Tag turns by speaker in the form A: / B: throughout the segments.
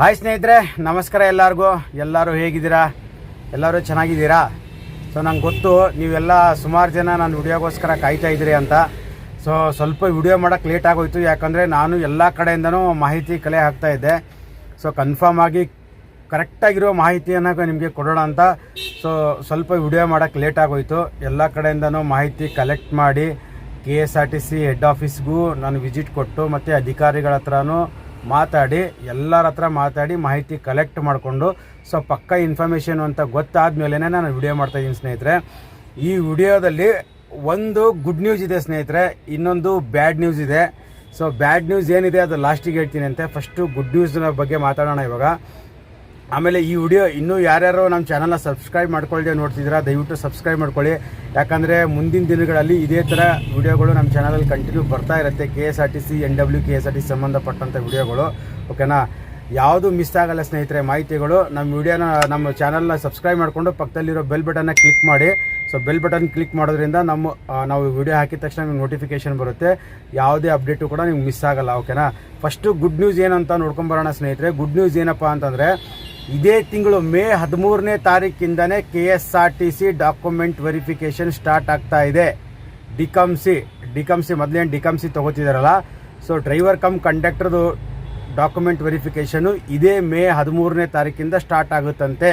A: Hi ಸ್ನೇಹಿತರೆ, ನಮಸ್ಕಾರ ಎಲ್ಲರಿಗೂ. ಎಲ್ಲರೂ ಹೇಗಿದ್ದೀರಾ? ಎಲ್ಲರೂ ಚೆನ್ನಾಗಿದ್ದೀರಾ? ಸೊ ನಂಗೆ ಗೊತ್ತು, ನೀವೆಲ್ಲ ಸುಮಾರು ಜನ ನಾನು ವಿಡಿಯೋಗೋಸ್ಕರ ಕಾಯ್ತಾ ಇದ್ದೀರಿ ಅಂತ. ಸೊ ಸ್ವಲ್ಪ ವಿಡಿಯೋ ಮಾಡೋಕ್ಕೆ ಲೇಟ್ ಆಗೋಯ್ತು, ಯಾಕಂದರೆ ನಾನು ಎಲ್ಲ ಕಡೆಯಿಂದನೂ ಮಾಹಿತಿ ಕಲೆ ಹಾಕ್ತಾ ಇದ್ದೆ. ಸೊ ಕನ್ಫರ್ಮ್ ಆಗಿ ಕರೆಕ್ಟಾಗಿರೋ ಮಾಹಿತಿಯನ್ನು ನಿಮಗೆ ಕೊಡೋಣ ಅಂತ. ಸೊ ಸ್ವಲ್ಪ ವಿಡಿಯೋ ಮಾಡೋಕ್ಕೆ ಲೇಟ್ ಆಗೋಯ್ತು. ಎಲ್ಲ ಕಡೆಯಿಂದನೂ ಮಾಹಿತಿ ಕಲೆಕ್ಟ್ ಮಾಡಿ K S R T C head ಆಫೀಸ್ಗೂ ನಾನು ವಿಸಿಟ್ ಕೊಟ್ಟು, ಮತ್ತು ಅಧಿಕಾರಿಗಳ ಹತ್ರನೂ ಮಾತಾಡಿ, ಎಲ್ಲರ ಹತ್ರ ಮಾತಾಡಿ ಮಾಹಿತಿ ಕಲೆಕ್ಟ್ ಮಾಡಿಕೊಂಡು ಸೊ ಪಕ್ಕ ಇನ್ಫಾರ್ಮೇಷನ್ ಅಂತ ಗೊತ್ತಾದ ಮೇಲೇ ನಾನು ವಿಡಿಯೋ ಮಾಡ್ತಾಯಿದ್ದೀನಿ ಸ್ನೇಹಿತರೆ. ಈ ವಿಡಿಯೋದಲ್ಲಿ ಒಂದು ಗುಡ್ ನ್ಯೂಸ್ ಇದೆ ಸ್ನೇಹಿತರೆ, ಇನ್ನೊಂದು ಬ್ಯಾಡ್ ನ್ಯೂಸ್ ಇದೆ. ಸೊ ಬ್ಯಾಡ್ ನ್ಯೂಸ್ ಏನಿದೆ ಅದು ಲಾಸ್ಟಿಗೆ ಹೇಳ್ತೀನಿ ಅಂತೆ. ಫಸ್ಟು ಗುಡ್ ನ್ಯೂಸ್ನ ಬಗ್ಗೆ ಮಾತಾಡೋಣ ಇವಾಗ. ಆಮೇಲೆ ಈ ವಿಡಿಯೋ ಇನ್ನೂ ಯಾರ್ಯಾರು ನಮ್ಮ ಚಾನಲ್ನ ಸಬ್ಸ್ಕ್ರೈಬ್ ಮಾಡ್ಕೊಳ್ಳದೆ ನೋಡ್ತಿದ್ದೀರಾ, ದಯವಿಟ್ಟು ಸಬ್ಸ್ಕ್ರೈಬ್ ಮಾಡ್ಕೊಳ್ಳಿ. ಯಾಕಂದರೆ ಮುಂದಿನ ದಿನಗಳಲ್ಲಿ ಇದೇ ಥರ ವಿಡಿಯೋಗಳು ನಮ್ಮ ಚಾನಲಲ್ಲಿ ಕಂಟಿನ್ಯೂ ಬರ್ತಾ ಇರುತ್ತೆ. K S R T C N W K S R T C ಸಂಬಂಧಪಟ್ಟಂಥ ವಿಡಿಯೋಗಳು ಓಕೆನಾ ಯಾವುದು ಮಿಸ್ ಆಗಲ್ಲ ಸ್ನೇಹಿತರೆ, ಮಾಹಿತಿಗಳು, ನಮ್ಮ ವಿಡಿಯೋನ, ನಮ್ಮ ಚಾನಲ್ನ ಸಬ್ಸ್ಕ್ರೈಬ್ ಮಾಡಿಕೊಂಡು ಪಕ್ಕದಲ್ಲಿರೋ ಬೆಲ್ ಬಟನ್ನ ಕ್ಲಿಕ್ ಮಾಡಿ. ಸೊ ಬೆಲ್ ಬಟನ್ ಕ್ಲಿಕ್ ಮಾಡೋದ್ರಿಂದ ನಮ್ಮ ನಾವು ವಿಡಿಯೋ ಹಾಕಿದ ತಕ್ಷಣ ನಿಮ್ಗೆ ನೋಟಿಫಿಕೇಷನ್ ಬರುತ್ತೆ. ಯಾವುದೇ ಅಪ್ಡೇಟು ಕೂಡ ನಿಮ್ಗೆ ಮಿಸ್ ಆಗಲ್ಲ ಓಕೆನಾ ಫಸ್ಟು ಗುಡ್ ನ್ಯೂಸ್ ಏನಂತ ನೋಡ್ಕೊಂಬರೋಣ ಸ್ನೇಹಿತರೆ. ಗುಡ್ ನ್ಯೂಸ್ ಏನಪ್ಪ ಅಂತಂದರೆ ಇದೇ ತಿಂಗಳು ಮೇ ಹದಿಮೂರನೇ ತಾರೀಕಿಂದನೇ K S R T C document verification start ಆಗ್ತಾ ಇದೆ. D cum C D cum C ಮೊದಲೇನು D cum C ತೊಗೋತಿದ್ದಾರಲ್ಲ ಸೊ ಡ್ರೈವರ್ ಕಮ್ ಕಂಡಕ್ಟರ್ದು ಡಾಕ್ಯುಮೆಂಟ್ ವೆರಿಫಿಕೇಷನು ಇದೇ ಮೇ ಹದಿಮೂರನೇ ತಾರೀಕಿಂದ ಸ್ಟಾರ್ಟ್ ಆಗುತ್ತಂತೆ.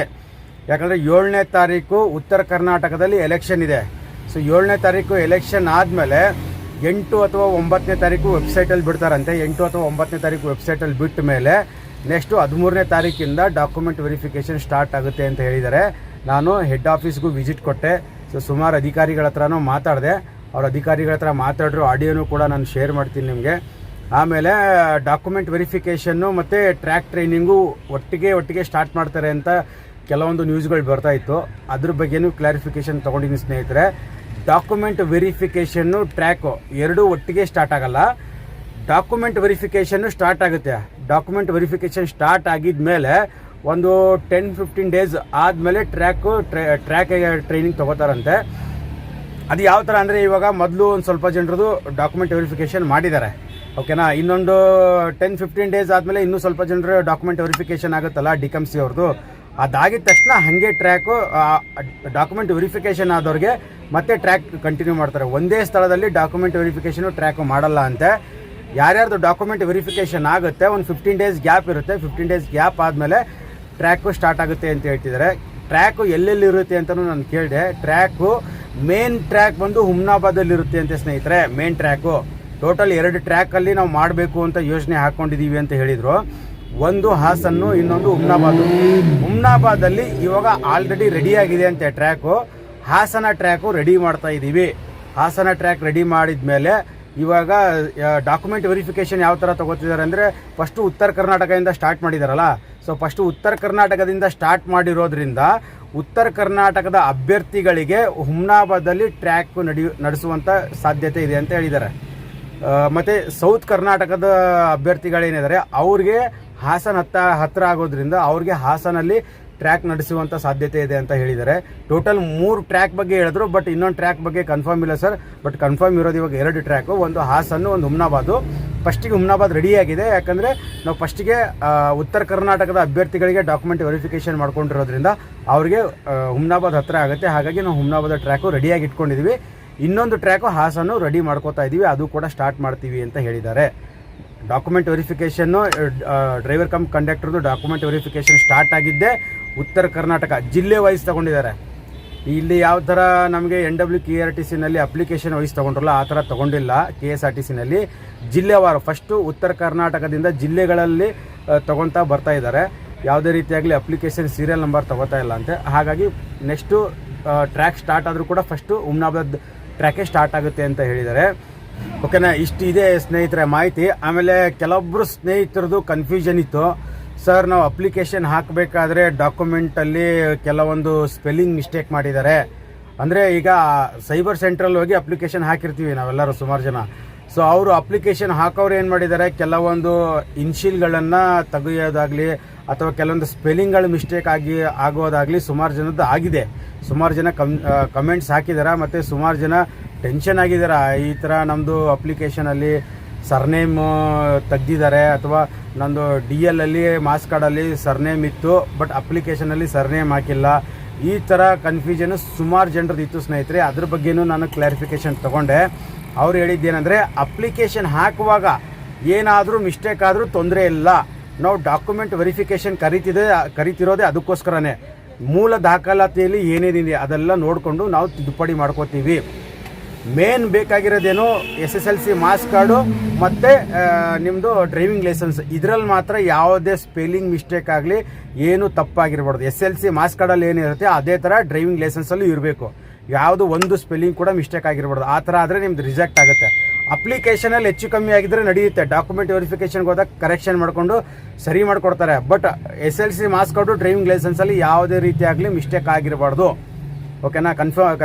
A: ಯಾಕಂದರೆ ಏಳನೇ ತಾರೀಕು ಉತ್ತರ ಕರ್ನಾಟಕದಲ್ಲಿ ಎಲೆಕ್ಷನ್ ಇದೆ. ಸೊ ಏಳನೇ ತಾರೀಕು ಎಲೆಕ್ಷನ್ ಆದಮೇಲೆ ಎಂಟು ಅಥವಾ ಒಂಬತ್ತನೇ ತಾರೀಕು ವೆಬ್ಸೈಟಲ್ಲಿ ಬಿಡ್ತಾರಂತೆ. ಎಂಟು ಅಥವಾ ಒಂಬತ್ತನೇ ತಾರೀಕು ವೆಬ್ಸೈಟಲ್ಲಿ ಬಿಟ್ಟ ಮೇಲೆ ನೆಕ್ಸ್ಟು ಹದಿಮೂರನೇ ತಾರೀಕಿಂದ ಡಾಕ್ಯುಮೆಂಟ್ ವೆರಿಫಿಕೇಷನ್ ಸ್ಟಾರ್ಟ್ ಆಗುತ್ತೆ ಅಂತ ಹೇಳಿದ್ದಾರೆ. ನಾನು ಹೆಡ್ ಆಫೀಸ್ಗೂ ವಿಸಿಟ್ ಕೊಟ್ಟೆ. ಸೊ ಸುಮಾರು ಅಧಿಕಾರಿಗಳ ಹತ್ರನೂ ಮಾತಾಡಿದೆ. ಅವ್ರ ಅಧಿಕಾರಿಗಳ ಹತ್ರ ಮಾತಾಡಿರೋ, ಆಡಿಯೋನೂ ಕೂಡ ನಾನು ಶೇರ್ ಮಾಡ್ತೀನಿ ನಿಮಗೆ. ಆಮೇಲೆ ಡಾಕ್ಯುಮೆಂಟ್ ವೆರಿಫಿಕೇಷನ್ನು ಮತ್ತು ಟ್ರ್ಯಾಕ್ ಟ್ರೈನಿಂಗು ಒಟ್ಟಿಗೆ ಒಟ್ಟಿಗೆ ಸ್ಟಾರ್ಟ್ ಮಾಡ್ತಾರೆ ಅಂತ ಕೆಲವೊಂದು ನ್ಯೂಸ್ಗಳು ಬರ್ತಾ ಇತ್ತು. ಅದ್ರ ಬಗ್ಗೆನೂ ಕ್ಲಾರಿಫಿಕೇಷನ್ ತೊಗೊಂಡಿದ್ದೀನಿ ಸ್ನೇಹಿತರೆ. ಡಾಕ್ಯುಮೆಂಟ್ ವೆರಿಫಿಕೇಷನ್ನು ಟ್ರ್ಯಾಕು ಎರಡೂ ಒಟ್ಟಿಗೆ ಸ್ಟಾರ್ಟ್ ಆಗಲ್ಲ. ಡಾಕ್ಯುಮೆಂಟ್ ವೆರಿಫಿಕೇಶನ್ ಸ್ಟಾರ್ಟ್ ಆಗುತ್ತೆ. ಡಾಕ್ಯುಮೆಂಟ್ ವೆರಿಫಿಕೇಷನ್ ಸ್ಟಾರ್ಟ್ ಆಗಿದ ಮೇಲೆ ಒಂದು ಟೆನ್ ಫಿಫ್ಟೀನ್ ಡೇಸ್ ಆದಮೇಲೆ ಟ್ರ್ಯಾಕು ಟ್ರ್ಯಾಕ್ ಟ್ರೈನಿಂಗ್ ತೊಗೋತಾರಂತೆ. ಅದು ಯಾವ ಥರ ಅಂದರೆ ಇವಾಗ ಮೊದಲು ಒಂದು ಸ್ವಲ್ಪ ಜನರದು ಡಾಕ್ಯುಮೆಂಟ್ ವೆರಿಫಿಕೇಷನ್ ಮಾಡಿದ್ದಾರೆ. ಓಕೆನಾ? ಇನ್ನೊಂದು ಟೆನ್ ಫಿಫ್ಟೀನ್ ಡೇಸ್ ಆದಮೇಲೆ ಇನ್ನೂ ಸ್ವಲ್ಪ ಜನರು ಡಾಕ್ಯುಮೆಂಟ್ ವೆರಿಫಿಕೇಷನ್ ಆಗುತ್ತಲ್ಲ ಡಿ ಕಮ್ ಸಿ ಅವ್ರದ್ದು. ಅದಾಗಿದ ತಕ್ಷಣ ಹಾಗೆ ಟ್ರ್ಯಾಕು ಡಾಕ್ಯುಮೆಂಟ್ ವೆರಿಫಿಕೇಷನ್ ಆದವ್ರಿಗೆ ಮತ್ತೆ ಟ್ರ್ಯಾಕ್ ಕಂಟಿನ್ಯೂ ಮಾಡ್ತಾರೆ. ಒಂದೇ ಸ್ಥಳದಲ್ಲಿ ಡಾಕ್ಯುಮೆಂಟ್ ವೆರಿಫಿಕೇಷನು ಟ್ರ್ಯಾಕ್ ಮಾಡಲ್ಲ ಅಂತೆ. ಯಾರ್ಯಾರ್ದು ಡಾಕ್ಯುಮೆಂಟ್ ವೆರಿಫಿಕೇಶನ್ ಆಗುತ್ತೆ, ಒಂದು ಫಿಫ್ಟೀನ್ ಡೇಸ್ ಗ್ಯಾಪ್ ಇರುತ್ತೆ. ಫಿಫ್ಟೀನ್ ಡೇಸ್ ಗ್ಯಾಪ್ ಆದಮೇಲೆ ಟ್ರ್ಯಾಕು ಸ್ಟಾರ್ಟ್ ಆಗುತ್ತೆ ಅಂತ ಹೇಳ್ತಿದ್ದಾರೆ ಟ್ರ್ಯಾಕು ಎಲ್ಲೆಲ್ಲಿರುತ್ತೆ ಅಂತಲೂ ನಾನು ಕೇಳಿದೆ. ಟ್ರ್ಯಾಕು ಮೇನ್ ಟ್ರ್ಯಾಕ್ ಬಂದು ಹುಮ್ನಾಬಾದಲ್ಲಿ ಇರುತ್ತೆ ಅಂತ ಸ್ನೇಹಿತರೆ ಮೇನ್ ಟ್ರ್ಯಾಕು ಟೋಟಲ್ ಎರಡು ಟ್ರ್ಯಾಕಲ್ಲಿ ನಾವು ಮಾಡಬೇಕು ಅಂತ ಯೋಜನೆ ಹಾಕ್ಕೊಂಡಿದ್ದೀವಿ ಅಂತ ಹೇಳಿದರು. ಒಂದು ಹಾಸನ್ನು, ಇನ್ನೊಂದು ಹುಮ್ನಾಬಾದು. ಹುಮ್ನಾಬಾದಲ್ಲಿ ಇವಾಗ ಆಲ್ರೆಡಿ ರೆಡಿ ಆಗಿದೆ ಅಂತೆ ಟ್ರ್ಯಾಕು ಹಾಸನ ಟ್ರ್ಯಾಕು ರೆಡಿ ಮಾಡ್ತಾ ಇದ್ದೀವಿ ಹಾಸನ ಟ್ರ್ಯಾಕ್ ರೆಡಿ ಮಾಡಿದ ಮೇಲೆ ಇವಾಗ ಡಾಕ್ಯುಮೆಂಟ್ ವೆರಿಫಿಕೇಷನ್ ಯಾವ ಥರ ತಗೋತಿದ್ದಾರೆ ಅಂದರೆ ಫಸ್ಟು ಉತ್ತರ ಕರ್ನಾಟಕದಿಂದ ಸ್ಟಾರ್ಟ್ ಮಾಡಿದಾರಲ್ಲ. ಸೊ ಫಸ್ಟು ಉತ್ತರ ಕರ್ನಾಟಕದಿಂದ ಸ್ಟಾರ್ಟ್ ಮಾಡಿರೋದ್ರಿಂದ ಉತ್ತರ ಕರ್ನಾಟಕದ ಅಭ್ಯರ್ಥಿಗಳಿಗೆ ಹುಮ್ನಾಬಾದಲ್ಲಿ ಟ್ರ್ಯಾಕ್ ನಡಿ ನಡೆಸುವಂಥ ಸಾಧ್ಯತೆ ಇದೆ ಅಂತ ಹೇಳಿದ್ದಾರೆ. ಮತ್ತೆ ಸೌತ್ ಕರ್ನಾಟಕದ ಅಭ್ಯರ್ಥಿಗಳೇನಿದ್ದಾರೆ, ಅವ್ರಿಗೆ ಹಾಸನ ಹತ್ತ ಹತ್ತಿರ ಆಗೋದ್ರಿಂದ ಅವ್ರಿಗೆ ಹಾಸನಲ್ಲಿ ಟ್ರ್ಯಾಕ್ ನಡೆಸುವಂಥ ಸಾಧ್ಯತೆ ಇದೆ ಅಂತ ಹೇಳಿದ್ದಾರೆ. ಟೋಟಲ್ ಮೂರು ಟ್ರ್ಯಾಕ್ ಬಗ್ಗೆ ಹೇಳಿದ್ರು ಬಟ್ ಇನ್ನೊಂದು ಟ್ರ್ಯಾಕ್ ಬಗ್ಗೆ ಕನ್ಫರ್ಮ್ ಇಲ್ಲ ಸರ್ ಬಟ್ ಕನ್ಫರ್ಮ್ ಇರೋದು ಇವಾಗ ಎರಡು ಟ್ರ್ಯಾಕು ಒಂದು ಹಾಸನ್ನು, ಒಂದು ಹುಮ್ನಾಬಾದು. ಫಸ್ಟಿಗೆ ಹುಮ್ನಾಬಾದ್ ರೆಡಿ ಆಗಿದೆ. ಯಾಕಂದರೆ ನಾವು ಫಸ್ಟಿಗೆ ಉತ್ತರ ಕರ್ನಾಟಕದ ಅಭ್ಯರ್ಥಿಗಳಿಗೆ ಡಾಕ್ಯುಮೆಂಟ್ ವೆರಿಫಿಕೇಷನ್ ಮಾಡ್ಕೊಂಡಿರೋದ್ರಿಂದ ಅವರಿಗೆ ಹುಮ್ನಾಬಾದ್ ಹತ್ತಿರ ಆಗುತ್ತೆ. ಹಾಗಾಗಿ ನಾವು ಹುಮ್ನಾಬಾದ ಟ್ರ್ಯಾಕು ರೆಡಿಯಾಗಿ ಇಟ್ಕೊಂಡಿದ್ದೀವಿ ಇನ್ನೊಂದು ಟ್ರ್ಯಾಕು ಹಾಸನ್ನು ರೆಡಿ ಮಾಡ್ಕೋತಾ ಇದ್ದೀವಿ ಅದು ಕೂಡ ಸ್ಟಾರ್ಟ್ ಮಾಡ್ತೀವಿ ಅಂತ ಹೇಳಿದ್ದಾರೆ. ಡಾಕ್ಯುಮೆಂಟ್ ವೆರಿಫಿಕೇಷನ್ನು ಡ್ರೈವರ್ ಕಮ್ ಕಂಡಕ್ಟರ್ದು ಡಾಕ್ಯುಮೆಂಟ್ ವೆರಿಫಿಕೇಷನ್ ಸ್ಟಾರ್ಟ್ ಆಗಿದ್ದೆ. ಉತ್ತರ ಕರ್ನಾಟಕ ಜಿಲ್ಲೆ ವೈಸ್ ತಗೊಂಡಿದ್ದಾರೆ. ಇಲ್ಲಿ ಯಾವ ಥರ ನಮಗೆ N W K R T ಸಿನಲ್ಲಿ application wise ತೊಗೊಂಡ್ರಲ್ಲ, ಆ ಥರ ತೊಗೊಂಡಿಲ್ಲ ಕೆ ಎಸ್ ಆರ್ ಟಿ ಸಿನಲ್ಲಿ ಜಿಲ್ಲೆವಾರು ಫಸ್ಟು ಉತ್ತರ ಕರ್ನಾಟಕದಿಂದ ಜಿಲ್ಲೆಗಳಲ್ಲಿ ತೊಗೊತಾ ಬರ್ತಾ ಇದ್ದಾರೆ. ಯಾವುದೇ ರೀತಿಯಾಗಲಿ ಅಪ್ಲಿಕೇಶನ್ ಸೀರಿಯಲ್ ನಂಬರ್ ತೊಗೋತಾ ಇಲ್ಲ ಅಂತೆ. ಹಾಗಾಗಿ ನೆಕ್ಸ್ಟು ಟ್ರ್ಯಾಕ್ ಸ್ಟಾರ್ಟ್ ಆದರೂ ಕೂಡ ಫಸ್ಟು ಉಮ್ನಾಬಾದ್ ಟ್ರ್ಯಾಕೇ ಸ್ಟಾರ್ಟ್ ಆಗುತ್ತೆ ಅಂತ ಹೇಳಿದ್ದಾರೆ. ಓಕೆನಾ? ಇಷ್ಟು ಇದೆ ಸ್ನೇಹಿತರೆ, ಮಾಹಿತಿ. ಆಮೇಲೆ ಕೆಲವೊಬ್ಬರು ಸ್ನೇಹಿತರದು ಕನ್ಫ್ಯೂಷನ್ ಇತ್ತು. ಸರ್ ನಾವು ಅಪ್ಲಿಕೇಶನ್ ಹಾಕಬೇಕಾದ್ರೆ ಡಾಕ್ಯುಮೆಂಟಲ್ಲಿ ಕೆಲವೊಂದು ಸ್ಪೆಲ್ಲಿಂಗ್ ಮಿಸ್ಟೇಕ್ ಮಾಡಿದ್ದಾರೆ. ಅಂದರೆ ಈಗ ಸೈಬರ್ ಸೆಂಟ್ರಲ್ಲಿ ಹೋಗಿ ಅಪ್ಲಿಕೇಶನ್ ಹಾಕಿರ್ತೀವಿ ನಾವೆಲ್ಲರೂ ಸುಮಾರು ಜನ. ಸೊ ಅವರು ಅಪ್ಲಿಕೇಶನ್ ಹಾಕೋರು ಏನು ಮಾಡಿದ್ದಾರೆ? ಕೆಲವೊಂದು ಇನ್ಶಿಲ್ಗಳನ್ನು ತೆಗೆಯೋದಾಗಲಿ ಅಥವಾ ಕೆಲವೊಂದು ಸ್ಪೆಲ್ಲಿಂಗ್ಗಳು ಮಿಸ್ಟೇಕ್ ಆಗಿ, ಆಗೋದಾಗಲಿ ಸುಮಾರು ಜನದ್ದು ಆಗಿದೆ. ಸುಮಾರು ಜನ ಕಮ್ ಕಮೆಂಟ್ಸ್ ಹಾಕಿದ್ದಾರೆ ಮತ್ತು ಸುಮಾರು ಜನ ಟೆನ್ಷನ್ ಆಗಿದ್ದೀರ? ಈ ಥರ ನಮ್ಮದು ಅಪ್ಲಿಕೇಶನಲ್ಲಿ ಸರ್ನೇಮು ತೆಗ್ದಿದ್ದಾರೆ. ಅಥವಾ ನಂದು ಡಿ ಎಲ್ ಅಲ್ಲಿ ಮಾಸ್ ಕಾರ್ಡಲ್ಲಿ ಸರ್ನೇಮ್ ಇತ್ತು ಬಟ್ ಅಪ್ಲಿಕೇಶನಲ್ಲಿ ಸರ್ನೇಮ್ ಹಾಕಿಲ್ಲ. ಈ ಥರ ಕನ್ಫ್ಯೂಷನ್ ಸುಮಾರು ಜನರದ್ದು ಇತ್ತು ಸ್ನೇಹಿತರೆ. ಅದ್ರ ಬಗ್ಗೆನೂ ನಾನು ಕ್ಲಾರಿಫಿಕೇಶನ್ ತಗೊಂಡೆ. ಅವ್ರು ಹೇಳಿದ್ದೇನೆಂದರೆ ಅಪ್ಲಿಕೇಶನ್ ಹಾಕುವಾಗ ಏನಾದರೂ ಮಿಸ್ಟೇಕ್ ಆದರೂ ತೊಂದರೆ ಇಲ್ಲ. ನಾವು ಡಾಕ್ಯುಮೆಂಟ್ ವೆರಿಫಿಕೇಶನ್ ಕರಿತಿದೆ, ಕರಿತಿರೋದೇ ಅದಕ್ಕೋಸ್ಕರನೇ. ಮೂಲ ದಾಖಲಾತಿಯಲ್ಲಿ ಏನೇನಿದೆ ಅದೆಲ್ಲ ನೋಡಿಕೊಂಡು ನಾವು ತಿದ್ದುಪಡಿ ಮಾಡ್ಕೋತೀವಿ. Main ಬೇಕಾಗಿರೋದೇನು S S L C marks card ಮತ್ತು ನಿಮ್ಮದು ಡ್ರೈವಿಂಗ್ ಲೈಸೆನ್ಸ್ ಇದರಲ್ಲಿ ಮಾತ್ರ ಯಾವುದೇ ಸ್ಪೆಲ್ಲಿಂಗ್ ಮಿಸ್ಟೇಕ್ ಆಗಲಿ, ಏನು ತಪ್ಪಾಗಿರ್ಬಾರ್ದು. ಎಸ್ ಎಲ್ ಸಿ ಮಾಸ್ ಕಾರ್ಡಲ್ಲಿ ಏನಿರುತ್ತೆ, ಅದೇ ಥರ ಡ್ರೈವಿಂಗ್ ಲೈಸೆನ್ಸಲ್ಲೂ ಇರಬೇಕು. ಯಾವುದು ಒಂದು ಸ್ಪೆಲ್ಲಿಂಗ್ ಕೂಡ ಮಿಸ್ಟೇಕ್ ಆಗಿರ್ಬಾರ್ದು. ಆ ಥರ ಆದರೆ ನಿಮ್ದು ರಿಜೆಕ್ಟ್ ಆಗುತ್ತೆ. ಅಪ್ಲಿಕೇಶನಲ್ಲಿ ಹೆಚ್ಚು ಕಮ್ಮಿ ಆಗಿದ್ರೆ ನಡೆಯುತ್ತೆ. ಡಾಕ್ಯುಮೆಂಟ್ ವೆರಿಫಿಕೇಷನ್ಗೆ ಹೋದಾಗ ಕರೆಕ್ಷನ್ ಮಾಡಿಕೊಂಡು ಸರಿ ಮಾಡಿಕೊಡ್ತಾರೆ. But S L C marks card driving ಲೈಸೆನ್ಸಲ್ಲಿ ಯಾವುದೇ ರೀತಿಯಾಗಲಿ ಮಿಸ್ಟೇಕ್ ಆಗಿರಬಾರ್ದು. ಓಕೆನಾ ಕನ್ಫರ್ಮ್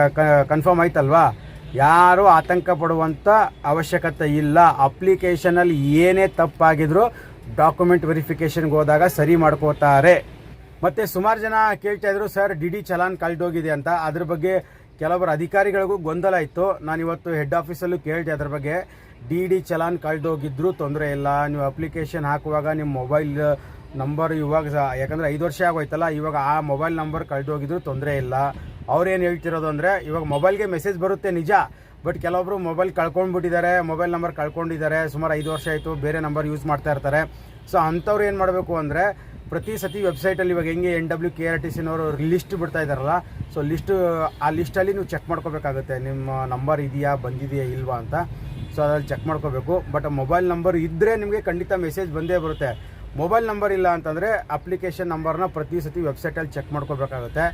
A: ಕನ್ಫರ್ಮ್ ಆಯ್ತಲ್ವಾ? ಯಾರು ಆತಂಕ ಪಡುವಂಥ ಅವಶ್ಯಕತೆ ಇಲ್ಲ. ಅಪ್ಲಿಕೇಶನಲ್ಲಿ ಏನೇ ತಪ್ಪಾಗಿದ್ರು ಡಾಕ್ಯುಮೆಂಟ್ ವೆರಿಫಿಕೇಷನ್ಗೆ ಹೋದಾಗ ಸರಿ ಮಾಡ್ಕೋತಾರೆ. ಮತ್ತು ಸುಮಾರು ಜನ ಕೇಳ್ತಾ ಇದ್ರು ಸರ್ ಡಿ ಡಿ ಚಲಾನ್ ಕಳೆದೋಗಿದೆ ಅಂತ. ಅದ್ರ ಬಗ್ಗೆ ಕೆಲವರು ಅಧಿಕಾರಿಗಳಿಗೂ ಗೊಂದಲ ಇತ್ತು. ನಾನು ಇವತ್ತು ಹೆಡ್ ಆಫೀಸಲ್ಲೂ ಕೇಳಿದೆ ಅದ್ರ ಬಗ್ಗೆ. ಡಿ ಡಿ ಚಲಾನ್ ಕಳೆದೋಗಿದ್ರೂ ತೊಂದರೆ ಇಲ್ಲ. ನೀವು ಅಪ್ಲಿಕೇಶನ್ ಹಾಕುವಾಗ ನಿಮ್ಮ ಮೊಬೈಲ್ ನಂಬರ್ ಇವಾಗ ಯಾಕಂದರೆ ಐದು ವರ್ಷ ಆಗೋಯ್ತಲ್ಲ, ಇವಾಗ ಆ ಮೊಬೈಲ್ ನಂಬರ್ ಕಳೆದೋಗಿದ್ರು ತೊಂದರೆ ಇಲ್ಲ. ಅವ್ರೇನು ಹೇಳ್ತಿರೋದು ಅಂದರೆ, ಇವಾಗ ಮೊಬೈಲ್ಗೆ ಮೆಸೇಜ್ ಬರುತ್ತೆ ನಿಜ, ಬಟ್ ಕೆಲವೊಬ್ರು ಮೊಬೈಲ್ ಕಳ್ಕೊಂಡ್ಬಿಟ್ಟಿದ್ದಾರೆ, ಮೊಬೈಲ್ ನಂಬರ್ ಕಳ್ಕೊಂಡಿದ್ದಾರೆ, ಸುಮಾರು ಐದು ವರ್ಷ ಆಯಿತು, ಬೇರೆ ನಂಬರ್ ಯೂಸ್ ಮಾಡ್ತಾ ಇರ್ತಾರೆ. ಸೊ ಅಂಥವ್ರು ಏನು ಮಾಡಬೇಕು ಅಂದರೆ, ಪ್ರತಿ ಸತಿ ವೆಬ್ಸೈಟಲ್ಲಿ ಇವಾಗ ಹೆಂಗೆ N W K R T ಸಿನವರು list ಬಿಡ್ತಾ ಇದ್ದಾರಲ್ಲ ಸೊ ಲಿಸ್ಟು ಆ ಲಿಸ್ಟಲ್ಲಿ ನೀವು ಚೆಕ್ ಮಾಡ್ಕೋಬೇಕಾಗುತ್ತೆ, ನಿಮ್ಮ ನಂಬರ್ ಇದೆಯಾ, ಬಂದಿದೆಯಾ, ಇಲ್ವಾ ಅಂತ. ಸೊ ಅದ್ರಲ್ಲಿ ಚೆಕ್ ಮಾಡ್ಕೋಬೇಕು ಬಟ್ ಮೊಬೈಲ್ ನಂಬರ್ ಇದ್ದರೆ ನಿಮಗೆ ಖಂಡಿತ ಮೆಸೇಜ್ ಬಂದೇ ಬರುತ್ತೆ. ಮೊಬೈಲ್ ನಂಬರ್ ಇಲ್ಲ ಅಂತಂದರೆ ಅಪ್ಲಿಕೇಶನ್ ನಂಬರ್ನ ಪ್ರತಿ ಸತಿ ವೆಬ್ಸೈಟಲ್ಲಿ ಚೆಕ್ ಮಾಡ್ಕೋಬೇಕಾಗುತ್ತೆ.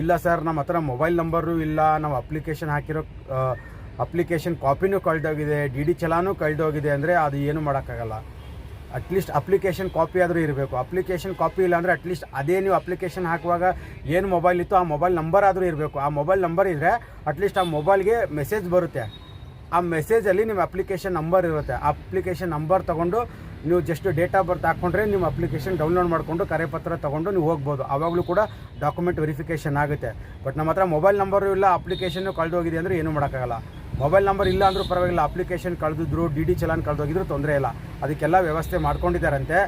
A: ಇಲ್ಲ ಸರ್, ನಮ್ಮ ಹತ್ರ ಮೊಬೈಲ್ ನಂಬರು ಇಲ್ಲ, ನಾವು ಅಪ್ಲಿಕೇಶನ್ ಹಾಕಿರೋ ಅಪ್ಲಿಕೇಶನ್ ಕಾಪಿನೂ ಕಳೆದೋಗಿದೆ, ಡಿ ಡಿ ಚಲಾನೂ ಕಳೆದೋಗಿದೆ ಅಂದರೆ ಅದು ಏನು ಮಾಡೋಕ್ಕಾಗಲ್ಲ. ಅಟ್ಲೀಸ್ಟ್ ಅಪ್ಲಿಕೇಶನ್ ಕಾಪಿ ಆದರೂ ಇರಬೇಕು. ಅಪ್ಲಿಕೇಶನ್ ಕಾಪಿ ಇಲ್ಲ ಅಂದರೆ ಅಟ್ಲೀಸ್ಟ್ ಅದೇ ನೀವು ಅಪ್ಲಿಕೇಶನ್ ಹಾಕುವಾಗ ಏನು ಮೊಬೈಲ್ ಇತ್ತು ಆ ಮೊಬೈಲ್ ನಂಬರ್ ಆದರೂ ಇರಬೇಕು. ಆ ಮೊಬೈಲ್ ನಂಬರ್ ಇದ್ದರೆ ಅಟ್ಲೀಸ್ಟ್ ಆ ಮೊಬೈಲ್ಗೆ ಮೆಸೇಜ್ ಬರುತ್ತೆ. ಆ ಮೆಸೇಜಲ್ಲಿ ನಿಮ್ಮ ಅಪ್ಲಿಕೇಶನ್ ನಂಬರ್ ಇರುತ್ತೆ. ಆ ಅಪ್ಲಿಕೇಶನ್ ನಂಬರ್ ತೊಗೊಂಡು ನೀವು ಜಸ್ಟ್ ಡೇಟ್ ಆಫ್ ಬರ್ತ್ ಹಾಕ್ಕೊಂಡ್ರೆ ನಿಮ್ಮ ಅಪ್ಲಿಕೇಶನ್ ಡೌನ್ಲೋಡ್ ಮಾಡಿಕೊಂಡು ಕರೆಪತ್ರ ತೊಗೊಂಡು ನೀವು ಹೋಗ್ಬೋದು. ಆವಾಗಲೂ ಕೂಡ ಡಾಕ್ಯುಮೆಂಟ್ ವೆರಿಫಿಕೇಷನ್ ಆಗುತ್ತೆ. ಬಟ್ ನಮ್ಮ ಹತ್ರ ಮೊಬೈಲ್ ನಂಬರು ಇಲ್ಲ ಅಪ್ಲಿಕೇಶನ್ನು ಕಳೆದೋಗಿದೆ ಅಂದರೆ ಏನೂ ಮಾಡೋಕ್ಕಾಗಲ್ಲ. ಮೊಬೈಲ್ ನಂಬರ್ ಇಲ್ಲ ಅಂದರೂ ಪರವಾಗಿಲ್ಲ ಅಪ್ಲಿಕೇಶನ್ ಕಳೆದಿದ್ರು ಡಿ ಡಿ ಚಲಾನ್ ಕಳೆದೋಗಿದ್ರು ತೊಂದರೆ ಇಲ್ಲ. ಅದಕ್ಕೆಲ್ಲ ವ್ಯವಸ್ಥೆ ಮಾಡ್ಕೊಂಡಿದ್ದಾರಂತೆ.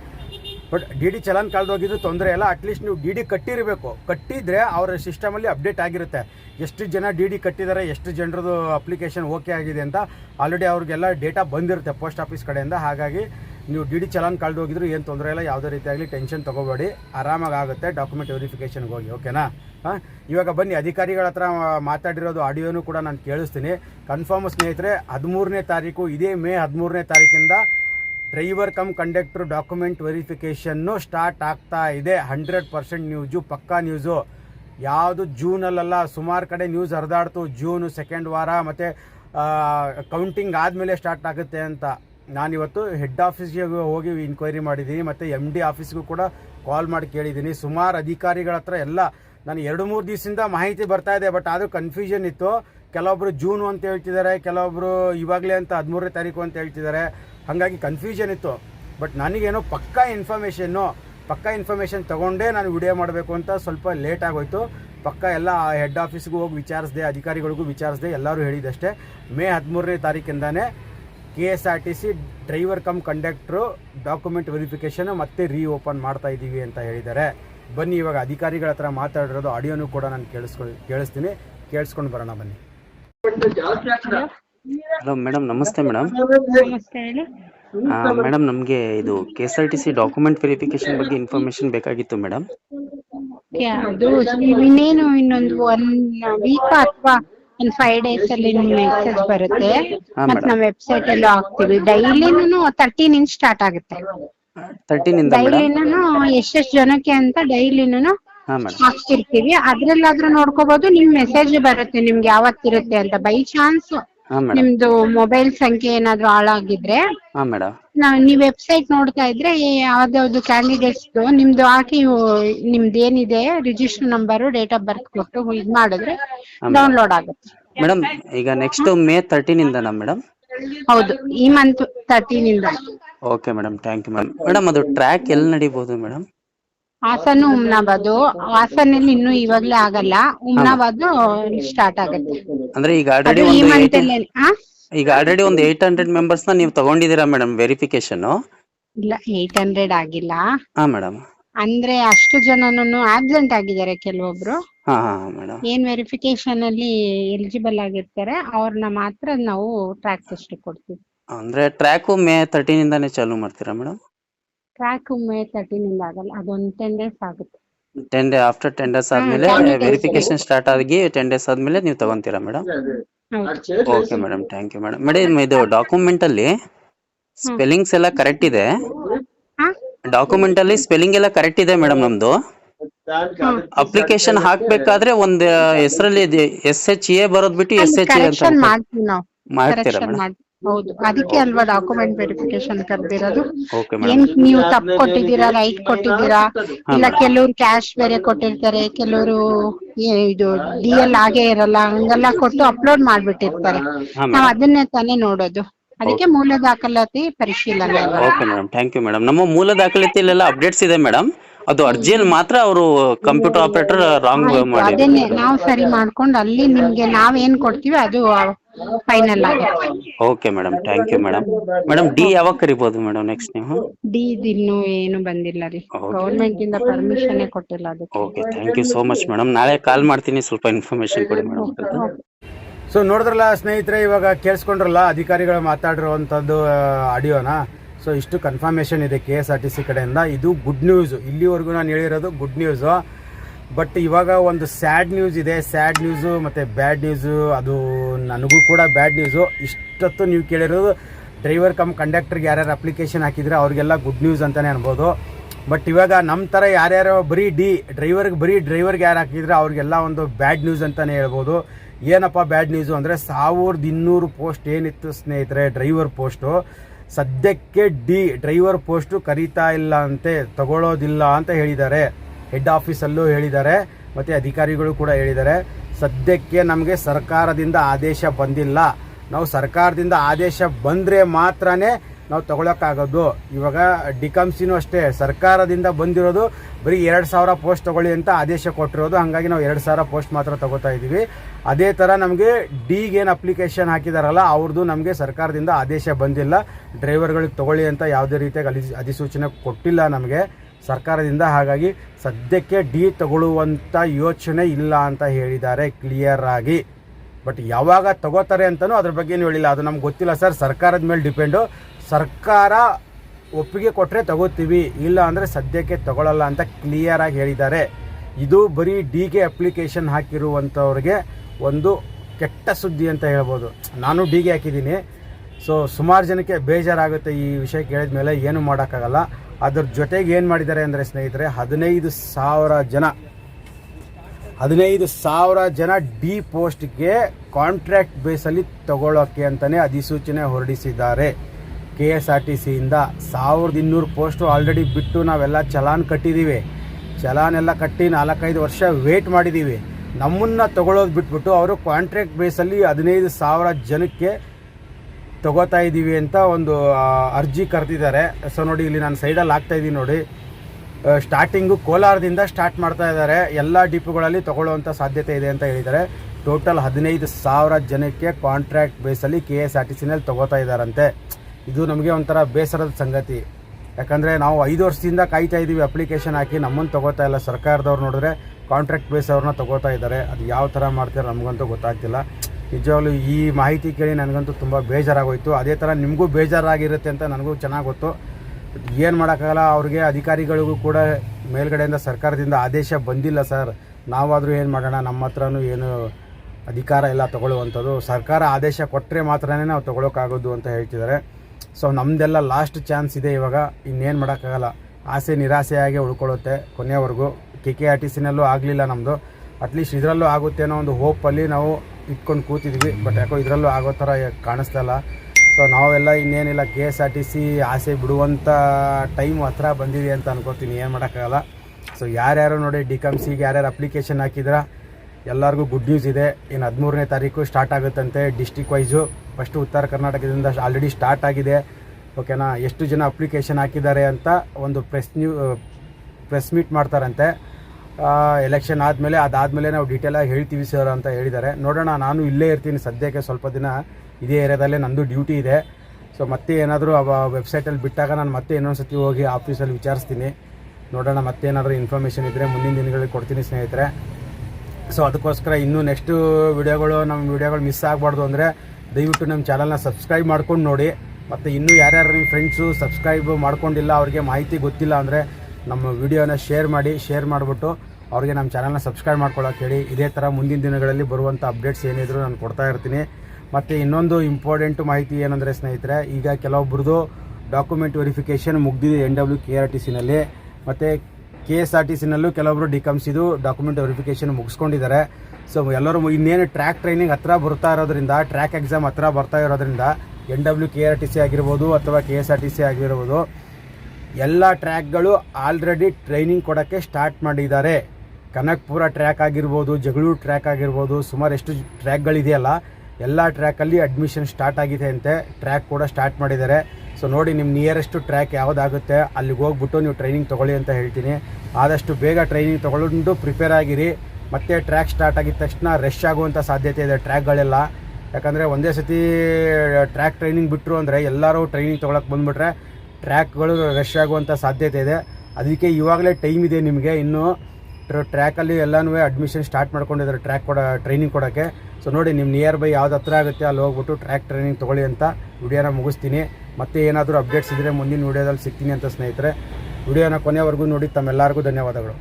A: ಬಟ್ ಡಿ ಡಿ ಚಲನ್ ಕಳೆದೋಗಿದ್ರು ತೊಂದರೆ ಇಲ್ಲ ಅಟ್ಲೀಸ್ಟ್ ನೀವು ಡಿ ಡಿ ಕಟ್ಟಿರಬೇಕು. ಕಟ್ಟಿದರೆ ಅವರ ಸಿಸ್ಟಮಲ್ಲಿ ಅಪ್ಡೇಟ್ ಆಗಿರುತ್ತೆ. ಎಷ್ಟು ಜನ ಡಿ ಡಿ ಕಟ್ಟಿದ್ದಾರೆ ಎಷ್ಟು ಜನರದು ಅಪ್ಲಿಕೇಶನ್ ಓಕೆ ಆಗಿದೆ ಅಂತ ಆಲ್ರೆಡಿ ಅವ್ರಿಗೆಲ್ಲ ಡೇಟಾ ಬಂದಿರುತ್ತೆ ಪೋಸ್ಟ್ ಆಫೀಸ್ ಕಡೆಯಿಂದ. ಹಾಗಾಗಿ ನೀವು ಡಿ ಡಿ ಚಲಾನ್ ಕಳೆದೋಗಿದ್ರು ಏನು ತೊಂದರೆ ಇಲ್ಲ, ಯಾವುದೇ ರೀತಿಯಾಗಲಿ ಟೆನ್ಷನ್ ತೊಗೋಬೇಡಿ ಆರಾಮಾಗಿ ಆಗುತ್ತೆ ಡಾಕ್ಯುಮೆಂಟ್ ವೆರಿಫಿಕೇಷನ್ಗೆ ಹೋಗಿ ಓಕೆನಾ ಹಾಂ? ಇವಾಗ ಬನ್ನಿ, ಅಧಿಕಾರಿಗಳ ಹತ್ರ ಮಾತಾಡಿರೋದು, ಆಡಿಯೋನು ಕೂಡ ನಾನು ಕೇಳಿಸ್ತೀನಿ. ಕನ್ಫರ್ಮ್ ಸ್ನೇಹಿತರೆ, ಹದಿಮೂರನೇ ತಾರೀಕು, ಇದೇ ಮೇ ಹದಿಮೂರನೇ ತಾರೀಕಿಂದ ಡ್ರೈವರ್ ಕಮ್ ಕಂಡಕ್ಟರ್ ಡಾಕ್ಯುಮೆಂಟ್ ವೆರಿಫಿಕೇಷನ್ನು ಸ್ಟಾರ್ಟ್ ಆಗ್ತಾ ಇದೆ. ಹಂಡ್ರೆಡ್ ಪರ್ಸೆಂಟ್ ನ್ಯೂಸು ಪಕ್ಕಾ ನ್ಯೂಸು ಯಾವುದು ಜೂನಲ್ಲೆಲ್ಲ ಸುಮಾರು ಕಡೆ ನ್ಯೂಸ್ ಹರಿದಾಡ್ತು, ಜೂನು ಸೆಕೆಂಡ್ ವಾರ, ಮತ್ತು ಕೌಂಟಿಂಗ್ ಆದಮೇಲೆ ಸ್ಟಾರ್ಟ್ ಆಗುತ್ತೆ ಅಂತ. ನಾನಿವತ್ತು ಹೆಡ್ ಆಫೀಸ್ಗೆ ಹೋಗಿ ಇನ್ಕ್ವೈರಿ ಮಾಡಿದ್ದೀನಿ ಮತ್ತು ಎಂ ಡಿ ಆಫೀಸ್ಗೂ ಕೂಡ ಕಾಲ್ ಮಾಡಿ ಕೇಳಿದ್ದೀನಿ ಸುಮಾರು ಅಧಿಕಾರಿಗಳ ಹತ್ರ ಎಲ್ಲ ನಾನು ಎರಡು ಮೂರು ದಿವಸದಿಂದ ಮಾಹಿತಿ ಬರ್ತಾ ಇದೆ ಬಟ್ ಆದರೂ ಕನ್ಫ್ಯೂಷನ್ ಇತ್ತು. ಕೆಲವೊಬ್ರು ಜೂನು ಅಂತ ಹೇಳ್ತಿದ್ದಾರೆ, ಕೆಲವೊಬ್ರು ಇವಾಗಲೇ ಅಂತ ಹದಿಮೂರನೇ ತಾರೀಕು ಅಂತ ಹೇಳ್ತಿದ್ದಾರೆ. ಹಾಗಾಗಿ ಕನ್ಫ್ಯೂಷನ್ ಇತ್ತು. ಬಟ್ ನನಗೇನೋ ಪಕ್ಕಾ ಇನ್ಫಾರ್ಮೇಷನ್ನು ಪಕ್ಕಾ ಇನ್ಫಾರ್ಮೇಷನ್ ತೊಗೊಂಡೇ ನಾನು ವಿಡಿಯೋ ಮಾಡಬೇಕು ಅಂತ ಸ್ವಲ್ಪ ಲೇಟ್ ಆಗೋಯ್ತು. ಪಕ್ಕ ಎಲ್ಲ ಹೆಡ್ ಆಫೀಸ್ಗೂ ಹೋಗಿ ವಿಚಾರಿಸಿದೆ, ಅಧಿಕಾರಿಗಳಿಗೂ ವಿಚಾರಿಸಿದೆ, ಎಲ್ಲರೂ ಹೇಳಿದಷ್ಟೇ. ಮೇ ಹದಿಮೂರನೇ ತಾರೀಕಿಂದಾನೇ K S R T C driver cum conductor document verification ಮತ್ತೆ ರೀ ಓಪನ್ ಮಾಡ್ತಾ ಇದ್ದೀವಿ ಅಂತ ಹೇಳಿದ್ದಾರೆ. ಬನ್ನಿ ಇವಾಗ ಅಧಿಕಾರಿಗಳ ಹತ್ರ ಮಾತಾಡಿರೋದು ಆಡಿಯೋನು ಕೂಡ ನಾನು ಕೇಳಿಸ್ಕೊ ಕೇಳಿಸ್ತೀನಿ. ಕೇಳಿಸ್ಕೊಂಡು ಬರೋಣ ಬನ್ನಿ.
B: ಹಲೋ ಮೇಡಮ್ ನಮಸ್ತೆ ಮೇಡಮ್
C: ನಮಸ್ತೆ ಹೇಳಿ.
B: ಮೇಡಮ್ ನಮಗೆ ಇದು K S R T C document verification ಬಗ್ಗೆ ಇನ್ಫಾರ್ಮೇಶನ್ ಬೇಕಾಗಿತ್ತು ಮೇಡಮ್
C: ಓಕೆ ಅದು ಇನ್ನೇನು ಇನ್ನೊಂದು ಒನ್ ವೀಕ್ ಅಥವಾ ಒಂದ್ ಫೈವ್ ಡೇಸ್ ಅಲ್ಲಿ ನಿಮ್ ಮೆಸೇಜ್ ಬರುತ್ತೆ.
B: ಹಾ,
C: ನಮ್ಮ
B: madam.
C: ನಾವ್ ವೆಬ್ಸೈಟ್ ಅಲ್ಲೂ ಹಾಕ್ತಿವಿ. ಡೈಲಿನೂ ತರ್ಟೀನ್ ಇಂಚ್ ಸ್ಟಾರ್ಟ್ ಆಗುತ್ತೆ.
B: ತರ್ಟೀನಿಂದ ಮೇಡಮ್
C: ಡೈಲಿನೂ ಎಷ್ಟೆಷ್ಟು ಜನಕ್ಕೆ ಅಂತ ಡೈಲಿನೂ
B: ಹಾಂ ಮೇಡಮ್
C: ಹಾಕ್ತಿರ್ತೀವಿ. ಅದ್ರಲ್ಲಾದ್ರೂ ನೋಡ್ಕೋಬಹುದು ನಿಮ್ ಮೆಸೇಜ್ ಬರುತ್ತೆ ನಿಮ್ಗೆ ಯಾವತ್ತಿರುತ್ತೆ ಅಂತ. ಬೈ ಚಾನ್ಸ್
B: ಹಾಂ ಮೇಡಮ್
C: ನಿಮ್ದು ಮೊಬೈಲ್ ಸಂಖ್ಯೆ ಏನಾದ್ರು ಹಾಳಾಗಿದ್ರೆ
B: ಹಾ ಮೇಡಮ್
C: ನಾವ್ ನೀವ್ ವೆಬ್ಸೈಟ್ ನೋಡ್ತಾ ಇದ್ರೆ ಯಾವ್ದಾವ್ದು ಕ್ಯಾಂಡಿಡೇಟ್ಸ್ ನಿಮ್ದು ಹಾಕಿ ನಿಮ್ದು ಏನಿದೆ register number date of birth ಕೊಟ್ಟು ಇದ್ ಮಾಡಿದ್ರೆ. ಡೌನ್ಲೋಡ್ ಆಗುತ್ತೆ.
B: ಮೇಡಮ್ ಈಗ ನೆಕ್ಸ್ಟ್ ಮೇ ತರ್ಟೀನಿಂದನಾ ಮೇಡಮ್
C: ಹೌದು ಈ ಮಂತ್ ತರ್ಟೀನ್ ಇಂದ
B: okay madam thank you madam madam ಅದು ಟ್ರ್ಯಾಕ್ ಎಲ್ಲಿ ನಡಿಬೋದು ಮೇಡಮ್
C: ಹಾಸನ ಉಮ್ನಾಬಾದು. ಹಾಸನಲ್ಲಿ ಇನ್ನು ಇವಾಗ್ಲೇ ಆಗಲ್ಲ. ಉಮ್ನಾಬಾದು ಸ್ಟಾರ್ಟ್ ಆಗುತ್ತೆ.
B: ಅಂದ್ರೆ ಈಗ
C: ಅದು
B: ಆಲ್ರೆಡಿ
C: ಈ
B: ಒಂದು
C: ಮಂತ್ ಅಲ್ಲಿ?
B: ಈಗ ಆಲ್ರೆಡಿ ಒಂದು ಏಟ್ ಹಂಡ್ರೆಡ್ ಮೆಂಬರ್ಸ್ನ ನೀವು ತಗೊಂಡಿದ್ದೀರಾ ಮೇಡಮ್ ವೆರಿಫಿಕೇಶನ್
C: ಇಲ್ಲ ಏಟ್ ಹಂಡ್ರೆಡ್ ಆಗಿಲ್ಲ.
B: ಹಾ ಮೇಡಮ್
C: ಅಂದ್ರೆ ಅಷ್ಟು ಜನನು ಆಬ್ಸೆಂಟ್ ಆಗಿದ್ದಾರೆ ಕೆಲವೊಬ್ರು.
B: ಹಾ ಹಾಂ ಮೇಡಮ್
C: ಏನ್ ವೆರಿಫಿಕೇಶನ್ ಅಲ್ಲಿ ಎಲಿಜಿಬಲ್ ಆಗಿರ್ತಾರೆ ಅವ್ರನ್ನ ಮಾತ್ರ ನಾವು ಟ್ರ್ಯಾಕ್ ಅಷ್ಟು ಕೊಡ್ತೀವಿ.
B: ಅಂದ್ರೆ ಟ್ರ್ಯಾಕು ಮೇ ತರ್ಟೀನ್ ಇಂದಾನೆ ಚಾಲು ಮಾಡ್ತೀರಾ ಮೇಡಮ್
C: ಟ್ರ್ಯಾಕ್ ಮೇ ತರ್ಟೀನ್ ಇಂದ ಆಗಲ್ಲ ಅದೊಂದು ಟೆನ್ ಡೇಸ್ ಆಗುತ್ತೆ
B: ten day after ten days ಆದಮೇಲೆ
C: ten days.
B: ವೆರಿಫಿಕೇಶನ್ ಸ್ಟಾರ್ಟ್ ಆಗಿ ಟೆನ್ ಡೇಸ್ ಆದಮೇಲೆ ನೀವು ತಗೊಂತೀರಾ ಮೇಡಮ್
C: ಹೌದು
B: okay madam thank you madam madam ಇದು ಡಾಕ್ಯುಮೆಂಟ್ ಅಲ್ಲಿ ಸ್ಪೆಲ್ಲಿಂಗ್ಸ್ ಎಲ್ಲ ಕರೆಕ್ಟ್ ಇದೆ
C: ಹಾ
B: ಡಾಕ್ಯುಮೆಂಟಲ್ಲಿ ಸ್ಪೆಲ್ಲಿಂಗ್ ಎಲ್ಲ ಕರೆಕ್ಟ್ ಇದೆ ಮೇಡಮ್ ನಮ್ದು? ಅಪ್ಲಿಕೇಶನ್ ಹಾಕ್ಬೇಕಾದ್ರೆ ಒಂದ್ ಹೆಸರಲ್ಲಿ ಎಸ್ ಎಚ್ ಎ ಬರೋದ್ ಬಿಟ್ಟು ಎಸ್ ಎಚ್ ಎ ಅಂತ
C: ಕರೆಕ್ಷನ್ ಮಾಡ್ತೀವಿ ನಾವು.
B: ಮಾಡ್ತೀರಾ
C: ಕರೆಕ್ಷನ್
B: ಮೇಡಮ್
C: ಮಾಡ್ತೀವಿ. ಹೌದು. ಅದಕ್ಕೆ ಅಲ್ವಾ ಡಾಕ್ಯುಮೆಂಟ್ ವೆರಿಫಿಕೇಶನ್ ಕರೆದಿರೋದು?
B: ಓಕೆ
C: ಏನ್
B: ಮೇಡಮ್
C: ನೀವು ತಪ್ಪು ಕೊಟ್ಟಿದ್ದೀರಾ ರೈಟ್ ಕೊಟ್ಟಿದ್ದೀರಾ? ಇಲ್ಲ ಕೆಲವ್ರು ಕ್ಯಾಶ್ ಬೇರೆ ಕೊಟ್ಟಿರ್ತಾರೆ ಕೆಲವರು ಇದು ಡಿ ಎಲ್ ಆಗೇ ಇರಲ್ಲ ಹಂಗೆಲ್ಲ ಕೊಟ್ಟು ಅಪ್ಲೋಡ್ ಮಾಡ್ಬಿಟ್ಟಿರ್ತಾರೆ. ನಾವು
B: ನಾವ್
C: ಅದನ್ನೇ ತಾನೇ ನೋಡೋದು. ಅದಕ್ಕೆ ಮೂಲ ದಾಖಲಾತಿ ಪರಿಶೀಲನೆ.
B: Okay madam thank you madam ನಮ್ಮ ಮೂಲ ದಾಖಲಾತಿಯಲ್ಲೆಲ್ಲ ಅಪ್ಡೇಟ್ಸ್ ಇದೆ ಮೇಡಮ್ ಅದು ಅರ್ಜಿಯಲ್ಲಿ ಮಾತ್ರ ಅವರು ಕಂಪ್ಯೂಟರ್ ಆಪರೇಟರ್ ರಾಂಗ್
C: ಆಯ್ತು,
B: ಮಾಡಿ
C: ಅದನ್ನೇ ನಾವು ಸರಿ ಮಾಡ್ಕೊಂಡು ಅಲ್ಲಿ ನಿಮ್ಗೆ ನಾವೇನ್ ಕೊಡ್ತೀವಿ ಅದು ಫೈನಲ್ ಆಗುತ್ತೆ
B: okay madam thank you madam madam D ಯಾವಾಗ ಕರಿಬೋದು ಮೇಡಮ್ ನೆಕ್ಸ್ಟ್ ನೀವು?
C: ಡಿ ಇನ್ನು ಏನು ಬಂದಿಲ್ಲ ರೀ.
B: Okay.
C: ಗೌರ್ಮೆಂಟ್ ಇಂದ ಪರ್ಮಿಷನ್ ಕೊಟ್ಟಿಲ್ಲ ಅದಕ್ಕೆ.
B: Okay thank you so much madam ನಾಳೆ ಕಾಲ್ ಮಾಡ್ತೀನಿ ಸ್ವಲ್ಪ ಇನ್ಫಾರ್ಮೇಶನ್ ಕೊಡಿ ಮೇಡಮ್
A: ಸೊ ನೋಡಿದ್ರಲ್ಲ ಸ್ನೇಹಿತರೆ ಇವಾಗ ಕೇಳಿಸ್ಕೊಂಡ್ರಲ್ಲ ಅಧಿಕಾರಿಗಳು ಮಾತಾಡಿರುವಂಥದ್ದು ಆಡಿಯೋನ. ಸೊ ಇಷ್ಟು ಕನ್ಫರ್ಮೇಷನ್ ಇದೆ K S R T C ಕಡೆಯಿಂದ. ಇದು ಗುಡ್ ನ್ಯೂಸ್ ಇಲ್ಲಿವರೆಗೂ ನಾನು ಹೇಳಿರೋದು ಗುಡ್ ನ್ಯೂಸು ಬಟ್ ಇವಾಗ ಒಂದು ಸ್ಯಾಡ್ ನ್ಯೂಸ್ ಇದೆ. ಸ್ಯಾಡ್ ನ್ಯೂಸು ಮತ್ತು ಬ್ಯಾಡ್ ನ್ಯೂಸು ಅದು ನನಗೂ ಕೂಡ ಬ್ಯಾಡ್ ನ್ಯೂಸು ಇಷ್ಟೊತ್ತು ನೀವು ಕೇಳಿರೋದು ಡ್ರೈವರ್ ಕಮ್ ಕಂಡಕ್ಟರ್ಗೆ ಯಾರ್ಯಾರು ಅಪ್ಲಿಕೇಶನ್ ಹಾಕಿದ್ರೆ ಅವ್ರಿಗೆಲ್ಲ ಗುಡ್ ನ್ಯೂಸ್ ಅಂತಲೇ ಅನ್ಬೋದು. ಬಟ್ ಇವಾಗ ನಮ್ಮ ಥರ ಯಾರ್ಯಾರೋ ಬರೀ ಡಿ ಡ್ರೈವರ್ಗೆ ಬರೀ ಡ್ರೈವರ್ಗೆ ಯಾರು ಹಾಕಿದ್ರೆ ಅವ್ರಿಗೆಲ್ಲ ಒಂದು ಬ್ಯಾಡ್ ನ್ಯೂಸ್ ಅಂತಲೇ ಹೇಳ್ಬೋದು. ಏನಪ್ಪ ಬ್ಯಾಡ್ ನ್ಯೂಸು ಅಂದರೆ ಸಾವಿರದ ಇನ್ನೂರು ಪೋಸ್ಟ್ ಏನಿತ್ತು ಸ್ನೇಹಿತರೆ ಡ್ರೈವರ್ ಪೋಸ್ಟು ಸದ್ಯಕ್ಕೆ ಡಿ ಡ್ರೈವರ್ ಪೋಸ್ಟು ಕರೀತಾ ಇಲ್ಲ ಅಂತೆ ತಗೊಳ್ಳೋದಿಲ್ಲ ಅಂತ ಹೇಳಿದ್ದಾರೆ. ಹೆಡ್ ಆಫೀಸಲ್ಲೂ ಹೇಳಿದ್ದಾರೆ, ಮತ್ತು ಅಧಿಕಾರಿಗಳು ಕೂಡ ಹೇಳಿದ್ದಾರೆ, ಸದ್ಯಕ್ಕೆ ನಮಗೆ ಸರ್ಕಾರದಿಂದ ಆದೇಶ ಬಂದಿಲ್ಲ. ನಾವು ಸರ್ಕಾರದಿಂದ ಆದೇಶ ಬಂದರೆ ಮಾತ್ರ ನಾವು ತಗೊಳಕ್ಕಾಗೋದು. ಇವಾಗ ಡಿಕಮ್ಸಿನೂ ಅಷ್ಟೇ, ಸರ್ಕಾರದಿಂದ ಬಂದಿರೋದು ಬರೀ ಎರಡು ಸಾವಿರ ಪೋಸ್ಟ್ ತಗೊಳ್ಳಿ ಅಂತ ಆದೇಶ ಕೊಟ್ಟಿರೋದು, ಹಾಗಾಗಿ ನಾವು ಎರಡು ಸಾವಿರ ಪೋಸ್ಟ್ ಮಾತ್ರ ತೊಗೋತಾ ಇದ್ದೀವಿ. ಅದೇ ಥರ ನಮಗೆ ಡಿಗೆ ಏನು ಅಪ್ಲಿಕೇಶನ್ ಹಾಕಿದಾರಲ್ಲ ಅವ್ರದ್ದು ನಮಗೆ ಸರ್ಕಾರದಿಂದ ಆದೇಶ ಬಂದಿಲ್ಲ. ಡ್ರೈವರ್ಗಳಿಗೆ ತಗೊಳ್ಳಿ ಅಂತ ಯಾವುದೇ ರೀತಿಯಾಗಿ ಅಧಿಸೂಚನೆ ಕೊಟ್ಟಿಲ್ಲ ನಮಗೆ. ಸರ್ಕಾರದಿಂದ ಹಾಗಾಗಿ ಸದ್ಯಕ್ಕೆ ಡಿ ತಗೊಳ್ಳುವಂಥ ಯೋಚನೆ ಇಲ್ಲ ಅಂತ ಹೇಳಿದ್ದಾರೆ ಕ್ಲಿಯರ್ ಆಗಿ. ಬಟ್ ಯಾವಾಗ ತಗೋತಾರೆ ಅಂತಲೂ ಅದ್ರ ಬಗ್ಗೆ ಏನು ಹೇಳಿಲ್ಲ. ಅದು ನಮ್ಗೆ ಗೊತ್ತಿಲ್ಲ ಸರ್. ಸರ್ಕಾರದ ಮೇಲೆ ಡಿಪೆಂಡು ಸರ್ಕಾರ ಒಪ್ಪಿಗೆ ಕೊಟ್ಟರೆ ತಗೋತೀವಿ, ಇಲ್ಲ ಅಂದರೆ ಸದ್ಯಕ್ಕೆ ತಗೊಳ್ಳಲ್ಲ ಅಂತ ಕ್ಲಿಯರಾಗಿ ಹೇಳಿದ್ದಾರೆ. ಇದು ಬರೀ ಡಿಗೆ ಅಪ್ಲಿಕೇಶನ್ ಹಾಕಿರುವಂಥವ್ರಿಗೆ ಒಂದು ಕೆಟ್ಟ ಸುದ್ದಿ ಅಂತ ಹೇಳ್ಬೋದು. ನಾನು ಡಿ ಡಿಗೆ ಹಾಕಿದ್ದೀನಿ. ಸೊ ಸುಮಾರು ಜನಕ್ಕೆ ಬೇಜಾರಾಗುತ್ತೆ ಈ ವಿಷಯ ಕೇಳಿದ ಮೇಲೆ ಏನು ಮಾಡೋಕ್ಕಾಗಲ್ಲ. ಅದ್ರ ಜೊತೆಗೆ ಏನು ಮಾಡಿದ್ದಾರೆ ಅಂದರೆ ಸ್ನೇಹಿತರೆ, ಹದಿನೈದು ಸಾವಿರ ಜನ, ಹದಿನೈದು ಸಾವಿರ ಜನ ಡಿ ಪೋಸ್ಟ್ಗೆ ಕಾಂಟ್ರಾಕ್ಟ್ ಬೇಸಲ್ಲಿ ತಗೊಳ್ಳೋಕ್ಕೆ ಅಂತಲೇ ಅಧಿಸೂಚನೆ ಹೊರಡಿಸಿದ್ದಾರೆ. ಕೆ ಎಸ್ ಆರ್ ಟಿ ಸಿಯಿಂದ ಸಾವಿರದ ಇನ್ನೂರು ಪೋಸ್ಟು ಆಲ್ರೆಡಿ ಬಿಟ್ಟು ನಾವೆಲ್ಲ ಚಲಾನ್ ಕಟ್ಟಿದ್ದೀವಿ ಚಲಾನ್ ಎಲ್ಲ ಕಟ್ಟಿ ನಾಲ್ಕೈದು ವರ್ಷ ವೇಟ್ ಮಾಡಿದ್ದೀವಿ ನಮ್ಮನ್ನು ತಗೊಳ್ಳೋದು ಬಿಟ್ಬಿಟ್ಟು ಅವರು ಕಾಂಟ್ರಾಕ್ಟ್ ಬೇಸಲ್ಲಿ ಹದಿನೈದು ಸಾವಿರ ಜನಕ್ಕೆ ತಗೋತಾ ಇದ್ದೀವಿ ಅಂತ ಒಂದು ಅರ್ಜಿ ಕರೆದಿದ್ದಾರೆ. ಸೊ ನೋಡಿ, ಇಲ್ಲಿ ನಾನು ಸೈಡಲ್ಲಿ ಹಾಕ್ತಾ ಇದ್ದೀನಿ ನೋಡಿ. ಸ್ಟಾರ್ಟಿಂಗು ಕೋಲಾರದಿಂದ ಸ್ಟಾರ್ಟ್ ಮಾಡ್ತಾ ಇದ್ದಾರೆ. ಎಲ್ಲ ಡಿಪೋಗಳಲ್ಲಿ ತಗೊಳ್ಳುವಂಥ ಸಾಧ್ಯತೆ ಇದೆ ಅಂತ ಹೇಳಿದ್ದಾರೆ. ಟೋಟಲ್ ಹದಿನೈದು ಸಾವಿರ ಜನಕ್ಕೆ ಕಾಂಟ್ರಾಕ್ಟ್ ಬೇಸಲ್ಲಿ ಕೆ ಎಸ್ ಆರ್ ಟಿ ಸಿನಲ್ಲಿ ತೊಗೋತಾ ಇದ್ದಾರಂತೆ. ಇದು ನಮಗೆ ಒಂಥರ ಬೇಸರದ ಸಂಗತಿ. ಯಾಕಂದರೆ ನಾವು ಐದು ವರ್ಷದಿಂದ ಕಾಯ್ತಾ ಇದ್ದೀವಿ ಅಪ್ಲಿಕೇಶನ್ ಹಾಕಿ. ನಮ್ಮನ್ನು ತೊಗೋತಾ ಇಲ್ಲ. ಸರ್ಕಾರದವ್ರು ನೋಡಿದ್ರೆ ಕಾಂಟ್ರಾಕ್ಟ್ ಬೇಸ್ ಅವ್ರನ್ನ ತೊಗೋತಾ ಇದ್ದಾರೆ. ಅದು ಯಾವ ಥರ ಮಾಡ್ತಾರೆ ನಮಗಂತೂ ಗೊತ್ತಾಗ್ತಿಲ್ಲ. ನಿಜವಾಗ್ಲೂ ಈ ಮಾಹಿತಿ ಕೇಳಿ ನನಗಂತೂ ತುಂಬ ಬೇಜಾರಾಗೋಯಿತು. ಅದೇ ಥರ ನಿಮಗೂ ಬೇಜಾರಾಗಿರುತ್ತೆ ಅಂತ ನನಗೂ ಚೆನ್ನಾಗಿ ಗೊತ್ತು. ಏನು ಮಾಡೋಕ್ಕಾಗಲ್ಲ, ಅವ್ರಿಗೆ ಅಧಿಕಾರಿಗಳಿಗೂ ಕೂಡ ಮೇಲ್ಗಡೆಯಿಂದ ಸರ್ಕಾರದಿಂದ ಆದೇಶ ಬಂದಿಲ್ಲ ಸರ್. ನಾವಾದರೂ ಏನು ಮಾಡೋಣ, ನಮ್ಮ ಹತ್ರನೂ ಏನು ಅಧಿಕಾರ ಎಲ್ಲ ತೊಗೊಳ್ಳುವಂಥದ್ದು. ಸರ್ಕಾರ ಆದೇಶ ಕೊಟ್ಟರೆ ಮಾತ್ರನೇ ನಾವು ತೊಗೊಳೋಕ್ಕಾಗೋದು ಅಂತ ಹೇಳ್ತಿದ್ದಾರೆ. ಸೊ ನಮ್ಮದೆಲ್ಲ ಲಾಸ್ಟ್ ಚಾನ್ಸ್ ಇದೆ ಇವಾಗ. ಇನ್ನೇನು ಮಾಡೋಕ್ಕಾಗಲ್ಲ. ಆಸೆ ನಿರಾಸೆಯಾಗಿ ಉಳ್ಕೊಳ್ಳುತ್ತೆ ಕೊನೆಯವರೆಗೂ ಕೆ ಕೆ ಆರ್ ಟಿ ಸಿನಲ್ಲೂ ಆಗಲಿಲ್ಲ ನಮ್ಮದು ಅಟ್ಲೀಸ್ಟ್ ಇದರಲ್ಲೂ ಆಗುತ್ತೆ ಅನ್ನೋ ಒಂದು ಹೋಪಲ್ಲಿ ನಾವು ಇಟ್ಕೊಂಡು ಕೂತಿದ್ವಿ. ಬಟ್ ಯಾಕೋ ಇದರಲ್ಲೂ ಆಗೋ ಥರ ಕಾಣಿಸ್ತಾ ಇಲ್ಲ. ಸೊ ನಾವೆಲ್ಲ ಇನ್ನೇನಿಲ್ಲ K S R T C ಆಸೆ ಬಿಡುವಂಥ ಟೈಮ್ ಹತ್ರ ಬಂದಿದೆ ಅಂತ ಅನ್ಕೋತೀನಿ. ಏನು ಮಾಡೋಕ್ಕಾಗಲ್ಲ. ಸೊ ಯಾರ್ಯಾರು ನೋಡಿ ಡಿ ಕಮ್ ಸಿಗೆ ಯಾರ್ಯಾರು ಅಪ್ಲಿಕೇಶನ್ ಹಾಕಿದ್ರ, ಎಲ್ಲರಿಗೂ ಗುಡ್ ನ್ಯೂಸ್ ಇದೆ. ಇನ್ನು ಹದಿಮೂರನೇ ತಾರೀಕು ಸ್ಟಾರ್ಟ್ ಆಗುತ್ತಂತೆ ಡಿಸ್ಟಿಕ್ ವೈಸು ಫಸ್ಟು ಉತ್ತರ ಕರ್ನಾಟಕದಿಂದ ಆಲ್ರೆಡಿ ಸ್ಟಾರ್ಟ್ ಆಗಿದೆ. ಓಕೆನಾ ಎಷ್ಟು ಜನ ಅಪ್ಲಿಕೇಶನ್ ಹಾಕಿದ್ದಾರೆ ಅಂತ ಒಂದು ಪ್ರೆಸ್ ನ್ಯೂ ಪ್ರೆಸ್ ಮೀಟ್ ಮಾಡ್ತಾರಂತೆ. ಎಲೆಕ್ಷನ್ ಆದಮೇಲೆ, ಅದಾದಮೇಲೆ ನಾವು ಡೀಟೇಲಾಗಿ ಹೇಳ್ತೀವಿ ಸರ್ ಅಂತ ಹೇಳಿದ್ದಾರೆ. ನೋಡೋಣ, ನಾನು ಇಲ್ಲೇ ಇರ್ತೀನಿ ಸದ್ಯಕ್ಕೆ ಸ್ವಲ್ಪ ದಿನ. ಇದೇ ಏರಿಯಾದಲ್ಲೇ ನಂದು ಡ್ಯೂಟಿ ಇದೆ. ಸೊ ಮತ್ತೆ ಏನಾದರೂ ಆ ವೆಬ್ಸೈಟಲ್ಲಿ ಬಿಟ್ಟಾಗ ನಾನು ಮತ್ತೆ ಇನ್ನೊಂದು ಸತಿ ಹೋಗಿ ಆಫೀಸಲ್ಲಿ ವಿಚಾರಿಸ್ತೀನಿ. ನೋಡೋಣ ಮತ್ತೇನಾದರೂ ಇನ್ಫಾರ್ಮೇಷನ್ ಇದ್ದರೆ ಮುಂದಿನ ದಿನಗಳಲ್ಲಿ ಕೊಡ್ತೀನಿ ಸ್ನೇಹಿತರೆ. ಸೊ ಅದಕ್ಕೋಸ್ಕರ ಇನ್ನೂ ನೆಕ್ಸ್ಟು ವಿಡಿಯೋಗಳು ನಮ್ಮ ವಿಡಿಯೋಗಳು ಮಿಸ್ ಆಗಬಾರ್ದು ಅಂದರೆ ದಯವಿಟ್ಟು ನಮ್ಮ ಚಾನಲ್ನ ಸಬ್ಸ್ಕ್ರೈಬ್ ಮಾಡ್ಕೊಂಡು ನೋಡಿ. ಮತ್ತು ಇನ್ನೂ ಯಾರ್ಯಾರು ನಿಮ್ಮ ಫ್ರೆಂಡ್ಸು ಸಬ್ಸ್ಕ್ರೈಬ್ ಮಾಡ್ಕೊಂಡಿಲ್ಲ, ಅವ್ರಿಗೆ ಮಾಹಿತಿ ಗೊತ್ತಿಲ್ಲ ಅಂದರೆ ನಮ್ಮ ವಿಡಿಯೋನ ಶೇರ್ ಮಾಡಿ ಶೇರ್ ಮಾಡಿಬಿಟ್ಟು ಅವ್ರಿಗೆ ನಮ್ಮ ಚಾನಲ್ನ ಸಬ್ಸ್ಕ್ರೈಬ್ ಮಾಡ್ಕೊಳ್ಳೋಕೆ ಹೇಳಿ. ಇದೇ ಥರ ಮುಂದಿನ ದಿನಗಳಲ್ಲಿ ಬರುವಂಥ ಅಪ್ಡೇಟ್ಸ್ ಏನಿದ್ರು ನಾನು ಕೊಡ್ತಾ ಇರ್ತೀನಿ. ಮತ್ತು ಇನ್ನೊಂದು ಇಂಪಾರ್ಟೆಂಟ್ ಮಾಹಿತಿ ಏನಂದರೆ ಸ್ನೇಹಿತರೆ, ಈಗ ಕೆಲವೊಬ್ರದ್ದು ಡಾಕ್ಯುಮೆಂಟ್ ವೆರಿಫಿಕೇಷನ್ ಮುಗಿದಿದೆ N W K R T ಸಿನಲ್ಲಿ ಮತ್ತು ಕೆ ಎಸ್ ಆರ್ ಟಿ ಸಿನಲ್ಲೂ ಕೆಲವೊಬ್ಬರು ಡಿಕಮ್ಸಿದು ಡಾಕ್ಯುಮೆಂಟ್ ವೆರಿಫಿಕೇಷನ್ ಮುಗಿಸ್ಕೊಂಡಿದ್ದಾರೆ. ಸೊ ಎಲ್ಲರೂ ಇನ್ನೇನು ಟ್ರ್ಯಾಕ್ ಟ್ರೈನಿಂಗ್ ಹತ್ರ ಬರ್ತಾ ಇರೋದ್ರಿಂದ ಟ್ರ್ಯಾಕ್ ಎಕ್ಸಾಮ್ ಹತ್ರ ಬರ್ತಾ ಇರೋದ್ರಿಂದ N W K R T C ಆಗಿರ್ಬೋದು ಅಥವಾ K S R T C ಆಗಿರ್ಬೋದು ಎಲ್ಲ ಟ್ರ್ಯಾಕ್ಗಳು ಆಲ್ರೆಡಿ ಟ್ರೈನಿಂಗ್ ಕೊಡೋಕ್ಕೆ ಸ್ಟಾರ್ಟ್ ಮಾಡಿದ್ದಾರೆ. ಕನಕ್ಪುರ ಟ್ರ್ಯಾಕ್ ಆಗಿರ್ಬೋದು, ಜಗಳೂರು ಟ್ರ್ಯಾಕ್ ಆಗಿರ್ಬೋದು, ಸುಮಾರು ಎಷ್ಟು ಟ್ರ್ಯಾಕ್ಗಳಿದೆಯಲ್ಲ, ಎಲ್ಲ ಟ್ರ್ಯಾಕಲ್ಲಿ ಅಡ್ಮಿಷನ್ ಸ್ಟಾರ್ಟ್ ಆಗಿದೆ ಅಂತೆ. ಟ್ರ್ಯಾಕ್ ಕೂಡ ಸ್ಟಾರ್ಟ್ ಮಾಡಿದ್ದಾರೆ. ಸೊ ನೋಡಿ, ನಿಮ್ಮ ನಿಯರೆಸ್ಟು ಟ್ರ್ಯಾಕ್ ಯಾವುದಾಗುತ್ತೆ, ಅಲ್ಲಿಗೆ ಹೋಗ್ಬಿಟ್ಟು ನೀವು ಟ್ರೈನಿಂಗ್ ತೊಗೊಳ್ಳಿ ಅಂತ ಹೇಳ್ತೀನಿ. ಆದಷ್ಟು ಬೇಗ ಟ್ರೈನಿಂಗ್ ತೊಗೊಂಡು ಪ್ರಿಪೇರ್ ಆಗಿರಿ. ಮತ್ತೆ ಟ್ರ್ಯಾಕ್ ಸ್ಟಾರ್ಟ್ ಆಗಿದ ತಕ್ಷಣ ರಶ್ ಆಗುವಂಥ ಸಾಧ್ಯತೆ ಇದೆ ಟ್ರ್ಯಾಕ್ಗಳೆಲ್ಲ. ಯಾಕಂದರೆ ಒಂದೇ ಸತಿ ಟ್ರ್ಯಾಕ್ ಟ್ರೈನಿಂಗ್ ಬಿಟ್ಟರು ಅಂದರೆ ಎಲ್ಲರೂ ಟ್ರೈನಿಂಗ್ ತೊಗೊಳಕ್ಕೆ ಬಂದುಬಿಟ್ರೆ ಟ್ರ್ಯಾಕ್ಗಳು ರಶ್ ಆಗುವಂಥ ಸಾಧ್ಯತೆ ಇದೆ. ಅದಕ್ಕೆ ಇವಾಗಲೇ ಟೈಮ್ ಇದೆ ನಿಮಗೆ. ಇನ್ನು ಟ್ರ್ಯಾಕಲ್ಲಿ ಎಲ್ಲನೂ ಅಡ್ಮಿಷನ್ ಸ್ಟಾರ್ಟ್ ಮಾಡ್ಕೊಂಡಿದ್ದಾರೆ ಟ್ರ್ಯಾಕ್ ಕೊಡ ಟ್ರೈನಿಂಗ್ ಕೊಡೋಕ್ಕೆ. ಸೊ ನೋಡಿ ನಿಮ್ಮ ನಿಯರ್ ಬೈ ಯಾವ್ದು ಹತ್ರ ಆಗುತ್ತೆ, ಅಲ್ಲಿ ಹೋಗ್ಬಿಟ್ಟು ಟ್ರ್ಯಾಕ್ ಟ್ರೈನಿಂಗ್ ತೊಗೊಳ್ಳಿ ಅಂತ ವಿಡಿಯೋನ ಮುಗಿಸ್ತೀನಿ. ಮತ್ತೆ ಏನಾದರೂ ಅಪ್ಡೇಟ್ಸ್ ಇದ್ದರೆ ಮುಂದಿನ ವಿಡಿಯೋದಲ್ಲಿ ಸಿಗ್ತೀನಿ ಅಂತ ಸ್ನೇಹಿತರೆ. ವಿಡಿಯೋನ ಕೊನೆವರೆಗೂ ನೋಡಿ, ತಮ್ಮೆಲ್ಲರಿಗೂ ಧನ್ಯವಾದಗಳು.